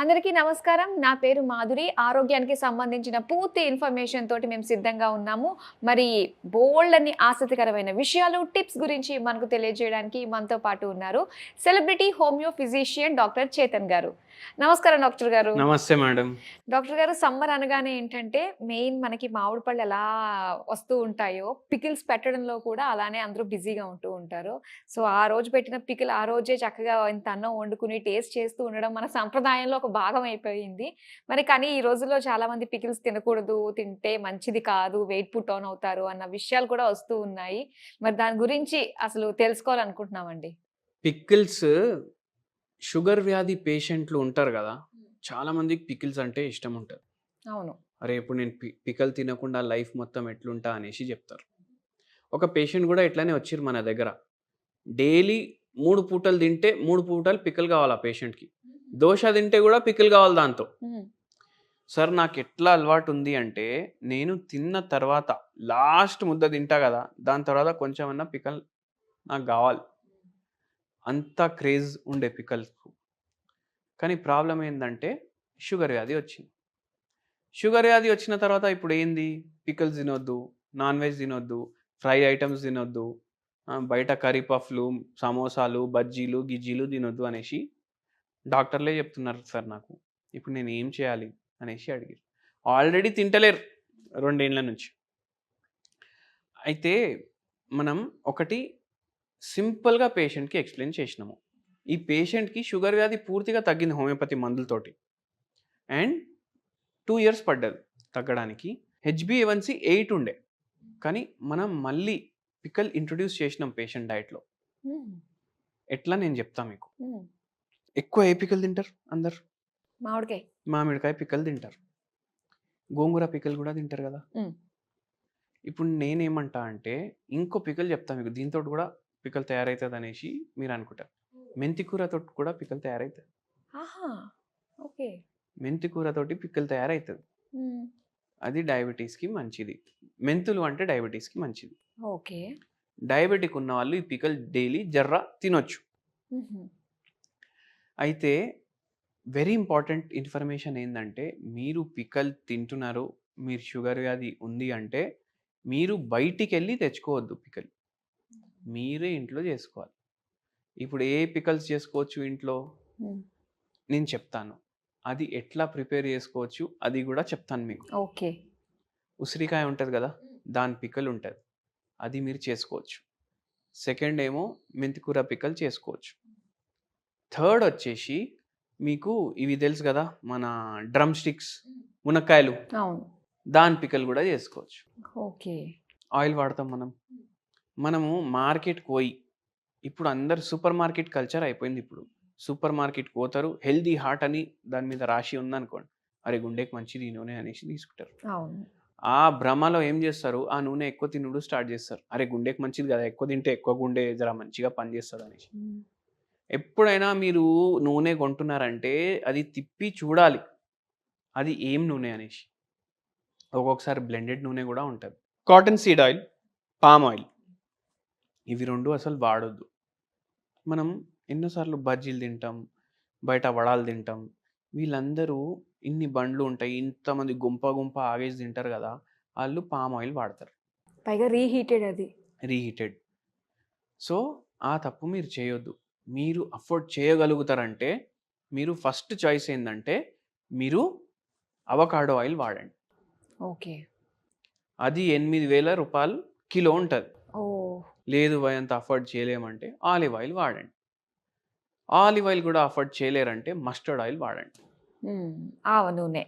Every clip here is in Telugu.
అందరికీ నమస్కారం. నా పేరు మాధురి. ఆరోగ్యానికి సంబంధించిన పూర్తి ఇన్ఫర్మేషన్ తోటి మేము సిద్ధంగా ఉన్నాము. మరి బోల్డ్ అన్ని ఆసక్తికరమైన విషయాలు టిప్స్ గురించి మనకు తెలియజేయడానికి మనతో పాటు ఉన్నారు celebrity homeo physician doctor Chetan గారు. నమస్కారం డాక్టర్ గారు. నమస్తే మేడం. డాక్టర్ గారు సమ్మర్ అనగానే ఏంటంటే మెయిన్ మనకి మామిడి పళ్ళు ఎలా వస్తూ ఉంటాయో పికిల్స్ పెట్టడంలో కూడా అలానే అందరూ బిజీగా ఉంటూ ఉంటారు. సో ఆ రోజు పెట్టిన పికిల్ ఆ రోజే చక్కగా ఇంత అన్నం వండుకుని టేస్ట్ చేస్తూ ఉండడం మన సంప్రదాయంలో ఒక భాగం అయిపోయింది. మరి కానీ ఈ రోజుల్లో చాలా మంది పికిల్స్ తినకూడదు తింటే మంచిది కాదు వెయిట్ పుట్ ఆన్ అవుతారు అన్న విషయాలు కూడా వస్తూ ఉన్నాయి. మరి దాని గురించి అసలు తెలుసుకోవాలనుకుంటున్నామండి. పికిల్స్ షుగర్ వ్యాధి పేషెంట్లు ఉంటారు కదా చాలా మందికి పికిల్స్ అంటే ఇష్టం ఉంటుంది. అవును. అరే ఇప్పుడు నేను పికల్ తినకుండా లైఫ్ మొత్తం ఎట్లుంటా అనేసి చెప్తారు. ఒక పేషెంట్ కూడా ఇట్లానే వచ్చిర్రు మన దగ్గర. డైలీ మూడు పూటలు తింటే మూడు పూటలు పికల్ కావాలి ఆ పేషెంట్కి? దోశ తింటే కూడా పికిల్ కావాలి దాంతో. సార్ నాకు ఎట్లా అలవాటు ఉంది అంటే నేను తిన్న తర్వాత లాస్ట్ ముద్ద తింటా కదా దాని తర్వాత కొంచెం అన్న పికల్ నాకు కావాలి. అంత క్రేజ్ ఉండే పికల్స్ కానీ ప్రాబ్లం ఏంటంటే షుగర్ వ్యాధి వచ్చింది. షుగర్ వ్యాధి వచ్చిన తర్వాత ఇప్పుడు ఏంది? పికల్స్ తినొద్దు నాన్ వెజ్ తినొద్దు ఫ్రై ఐటమ్స్ తినొద్దు బయట కర్రీ పఫ్లు సమోసాలు బజ్జీలు గిజ్జీలు తినొద్దు అనేసి డాక్టర్లే చెప్తున్నారు సార్ నాకు. ఇప్పుడు నేను ఏం చేయాలి అనేసి అడిగారు. ఆల్రెడీ తింటలేరు రెండేళ్ళ నుంచి. అయితే మనం ఒకటి సింపుల్గా పేషెంట్కి ఎక్స్ప్లెయిన్ చేసినాము. ఈ పేషెంట్కి షుగర్ వ్యాధి పూర్తిగా తగ్గింది హోమియోపతి మందులతోటి. అండ్ టూ ఇయర్స్ పడ్డది తగ్గడానికి. H B A one C eight ఉండే. కానీ మనం మళ్ళీ పికల్ ఇంట్రొడ్యూస్ చేసినాం పేషెంట్ డైట్లో. ఎట్లా నేను చెప్తా మీకు. ఎక్కువ ఏ పికల్ తింటారు అందరు? మామిడికాయ. మామిడికాయ పిక్కలు తింటారు. గోంగూర పిక్కలు కూడా తింటారు కదా. ఇప్పుడు నేనేమంటా అంటే ఇంకో పిక్కలు చెప్తా మీకు. దీంతో కూడా పిక్కలు తయారవుతుంది అనేసి మీరు అనుకుంటారు మెంతి కూరతో కూడా పిక్కలు తయారవుతుంది ఓకే. మెంతి కూరతోటి పిక్కలు తయారవుతుంది అది డయాబెటీస్కి మంచిది. మెంతులు అంటే డయాబెటీస్కి మంచిది. ఓకే. డయాబెటిక్ ఉన్న వాళ్ళు ఈ పిక్కలు డైలీ జర్ర తినొచ్చు. అయితే వెరీ ఇంపార్టెంట్ ఇన్ఫర్మేషన్ ఏంటంటే మీరు పికల్ తింటున్నారు మీరు షుగర్ వ్యాధి ఉంది అంటే మీరు బయటికి వెళ్ళి తెచ్చుకోవద్దు పికల్. మీరే ఇంట్లో చేసుకోవాలి. ఇప్పుడు ఏ పికల్స్ చేసుకోవచ్చు ఇంట్లో? నేను చెప్తాను. అది ఎట్లా ప్రిపేర్ చేసుకోవచ్చు అది కూడా చెప్తాను మీకు. ఓకే. ఉసిరికాయ ఉంటుంది కదా దాని పికల్ ఉంటుంది. అది మీరు చేసుకోవచ్చు. సెకండ్ ఏమో మెంతికూర పికల్ చేసుకోవచ్చు. థర్డ్ వచ్చేసి మీకు ఇవి తెలుసు కదా మన డ్రమ్ స్టిక్స్ మునక్కాయలు. దాని పికల్ కూడా చేసుకోవచ్చు. ఓకే. ఆయిల్ వాడతాం మనం. మనము మార్కెట్కి పోయి ఇప్పుడు అందరు సూపర్ మార్కెట్ కల్చర్ అయిపోయింది ఇప్పుడు. సూపర్ మార్కెట్కి పోతారు హెల్దీ హార్ట్ అని దాని మీద రాసి ఉందనుకోండి అరే గుండెకి మంచిది నూనె అనేసి తీసుకుంటారు. ఆ భ్రమలో ఏం చేస్తారు? ఆ నూనె ఎక్కువ తినుడు స్టార్ట్ చేస్తారు. అరే గుండెకి మంచిది కదా ఎక్కువ తింటే ఎక్కువ గుండె జర మంచిగా పనిచేస్తుంది అనేసి ఎప్పుడైనా మీరు నూనె కొంటున్నారంటే అది తిప్పి చూడాలి. అది ఏం నూనె అనేసి ఒక్కొక్కసారి బ్లెండెడ్ నూనె కూడా ఉంటుంది. Cotton seed oil palm oil ఇవి రెండు అసలు వాడొద్దు. మనం ఎన్నోసార్లు బజ్జీలు తింటాం బయట వడాలు తింటాం. వీళ్ళందరూ ఇన్ని బండ్లు ఉంటాయి ఇంతమంది గుంప గుంప ఆగేసి తింటారు కదా వాళ్ళు పామ్ ఆయిల్ వాడతారు. పైగా రీహీటెడ్ అది. రీహీటెడ్. సో ఆ తప్పు మీరు చేయొద్దు. మీరు అఫోర్డ్ చేయగలుగుతారంటే మీరు ఫస్ట్ చాయిస్ ఏంటంటే మీరు అవకాడో ఆయిల్ వాడండి. ఓకే. అది ఎనిమిది వేల రూపాయలు కిలో ఉంటుంది. ఓ లేదు అంత అఫోర్డ్ చేయలేమంటే ఆలివ్ ఆయిల్ వాడండి. ఆలివ్ ఆయిల్ కూడా అఫోర్డ్ చేయలేరంటే మస్టర్డ్ ఆయిల్ వాడండి. ఆవ నూనె.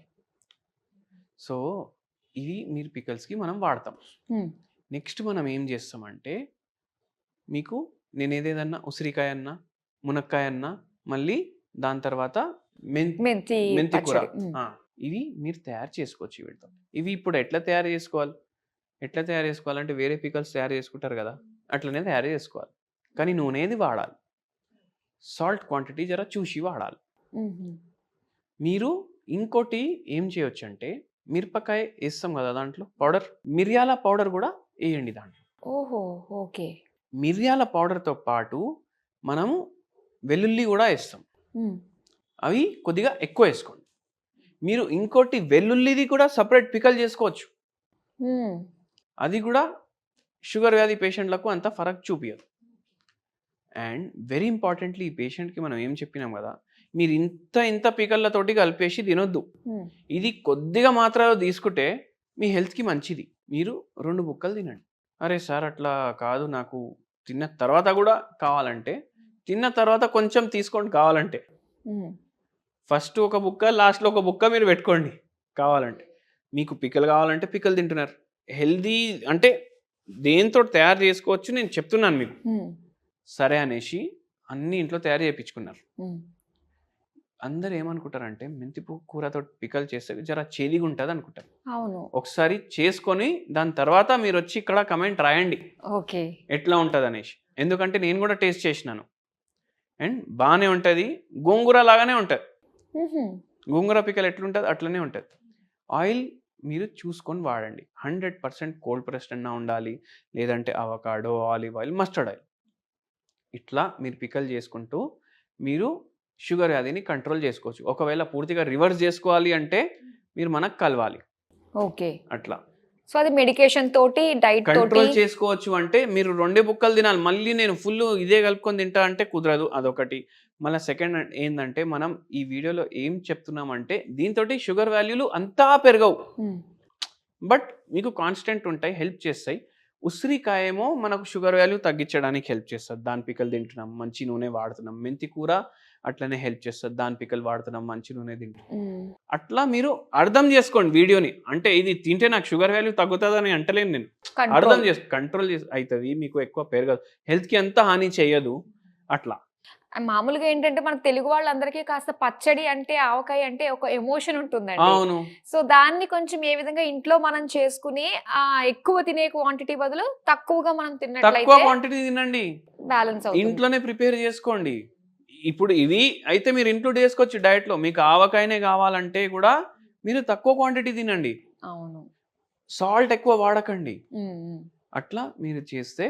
సో ఇవి మీరు పికల్స్కి మనం వాడతాం. నెక్స్ట్ మనం ఏం చేస్తామంటే మీకు నేను ఏదేదన్నా ఉసిరికాయ అన్నా మునక్కాయ అన్నా మళ్ళీ దాని తర్వాత మెంతి మెంతి కూర. ఇవి మీరు తయారు చేసుకోవచ్చు వీటితో. ఇవి ఇప్పుడు ఎట్లా తయారు చేసుకోవాలి? ఎట్లా తయారు చేసుకోవాలంటే వేరే పికల్స్ తయారు చేసుకుంటారు కదా! అట్లనే తయారు చేసుకోవాలి. కానీ నూనెది వాడాలి. సాల్ట్ క్వాంటిటీ జర చూసి వాడాలి. మీరు ఇంకోటి ఏం చేయొచ్చు అంటే మిరపకాయ వేస్తాం కదా దాంట్లో? పౌడర్. మిరియాల పౌడర్ కూడా వేయండి దాంట్లో. ఓహో! ఓకే. మిరియాల పౌడర్తో పాటు మనము వెల్లుల్లి కూడా వేస్తాం అవి కొద్దిగా ఎక్కువ వేసుకోండి మీరు ఇంకోటి వెల్లుల్లిది కూడా సపరేట్ పికల్ చేసుకోవచ్చు. అది కూడా షుగర్ వ్యాధి పేషెంట్లకు అంత ఫరక్ చూపించదు అండ్ వెరీ ఇంపార్టెంట్లీ ఈ పేషెంట్కి మనం ఏం చెప్పినాం కదా మీరు ఇంత ఇంత పికల్లతోటి కలిపేసి తినొద్దు. ఇది కొద్దిగా మాత్రాలు తీసుకుంటే మీ హెల్త్కి మంచిది. మీరు రెండు బుక్కలు తినండి. అరే సార్ అట్లా కాదు నాకు తిన్న తర్వాత కూడా కావాలంటే తిన్న తర్వాత కొంచెం తీసుకోండి కావాలంటే. ఫస్ట్ ఒక బుక్క లాస్ట్లో ఒక బుక్క మీరు పెట్టుకోండి కావాలంటే మీకు పిక్కలు కావాలంటే పిక్కలు తింటున్నారు హెల్దీ అంటే దేంతో తయారు చేసుకోవచ్చు నేను చెప్తున్నాను మీకు. సరే అనేసి అన్ని ఇంట్లో తయారు చేయించుకున్నారు. అందరు ఏమనుకుంటారంటే మెంతి పు- కూరతో పికల్ చేస్తే జర చేదిగా ఉంటుంది అనుకుంటారు అవును. ఒకసారి చేసుకొని దాని తర్వాత మీరు వచ్చి ఇక్కడ కమెంట్ రాయండి. ఓకే. ఎట్లా ఉంటుంది అనేసి ఎందుకంటే నేను కూడా టేస్ట్ చేసినాను. అండ్ బాగానే ఉంటుంది. గోంగూర లాగానే ఉంటుంది. గోంగూర పికల్ ఎట్లుంటుంది? అట్లనే ఉంటుంది. ఆయిల్ మీరు చూసుకొని వాడండి. హండ్రెడ్ పర్సెంట్ కోల్డ్ ప్రెస్డ్ అన్నా ఉండాలి. లేదంటే avocado olive oil mustard oil. ఇట్లా మీరు పికల్ చేసుకుంటూ మీరు షుగర్ వ్యాధిని కంట్రోల్ చేసుకోవచ్చు. ఒకవేళ పూర్తిగా రివర్స్ చేసుకోవాలి అంటే మీరు మనకు కలవాలి. ఓకే. అట్లా. సో అది మెడికేషన్ తోటి డైట్ కంట్రోల్ చేసుకోవచ్చు అంటే మీరు రెండే బుక్కలు తినాలి. మళ్ళీ నేను ఫుల్ ఇదే కలుపుకొని తింటా అంటే కుదరదు అదొకటి. మళ్ళీ సెకండ్ ఏంటంటే మనం ఈ వీడియోలో ఏం చెప్తున్నామంటే దీంతో షుగర్ వాల్యూలు అంతా పెరగవు. బట్ మీకు కాన్స్టెంట్ ఉంటాయి హెల్ప్ చేస్తాయి. ఉసిరికాయ ఏమో మనకు షుగర్ వాల్యూ తగ్గించడానికి హెల్ప్ చేస్తుంది. దాని పిక్కలు తింటున్నాం మంచి నూనె వాడుతున్నాం. మెంతి కూర అట్లనే హెల్ప్ చేస్తుంది దాని పిక్కలు వాడుతున్నాం మంచి నూనె మ్మ్. అట్లా మీరు అర్థం చేసుకోండి వీడియోని. అంటే ఇది తింటే నాకు షుగర్ వాల్యూ తగ్గుతుందని అంటలేను నేను. అర్థం చేసు కంట్రోల్ చేసి అవుతుంది మీకు ఎక్కువ పెరగదు హెల్త్కి ఎంత హాని చేయదు అట్లా. మామూలుగా ఏంటంటే మన తెలుగు వాళ్ళందరికీ కాస్త పచ్చడి అంటే ఆవకాయ అంటే ఒక ఎమోషన్ ఉంటుందండి. అవును. సో దాన్ని కొంచెం ఏ విధంగా ఇంట్లో మనం చేసుకుని ఆ ఎక్కువ తినే క్వాంటిటీ బదులు తక్కువగా మనం తక్కువ తిన్నట్లయితే క్వాంటిటీ తినండి. బ్యాలెన్స్ అవుతుంది. ఇంట్లోనే ప్రిపేర్ చేసుకోండి. ఇప్పుడు ఇవి అయితే మీరు ఇంక్లూడ్ చేసుకోవచ్చు డైట్లో మీకు ఆవకాయనే కావాలంటే కూడా మీరు తక్కువ క్వాంటిటీ తినండి. అవును. సాల్ట్ ఎక్కువ వాడకండి. అట్లా మీరు చేస్తే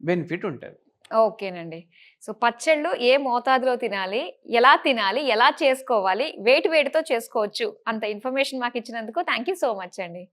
బెనిఫిట్ ఉంటుంది. ఓకేనండి. సో పచ్చళ్ళు ఏ మోతాదులో తినాలి ఎలా తినాలి ఎలా చేసుకోవాలి వేటి వేటితో చేసుకోవచ్చు అంత ఇన్ఫర్మేషన్ మాకు ఇచ్చినందుకు థ్యాంక్ యూ సో మచ్ అండి.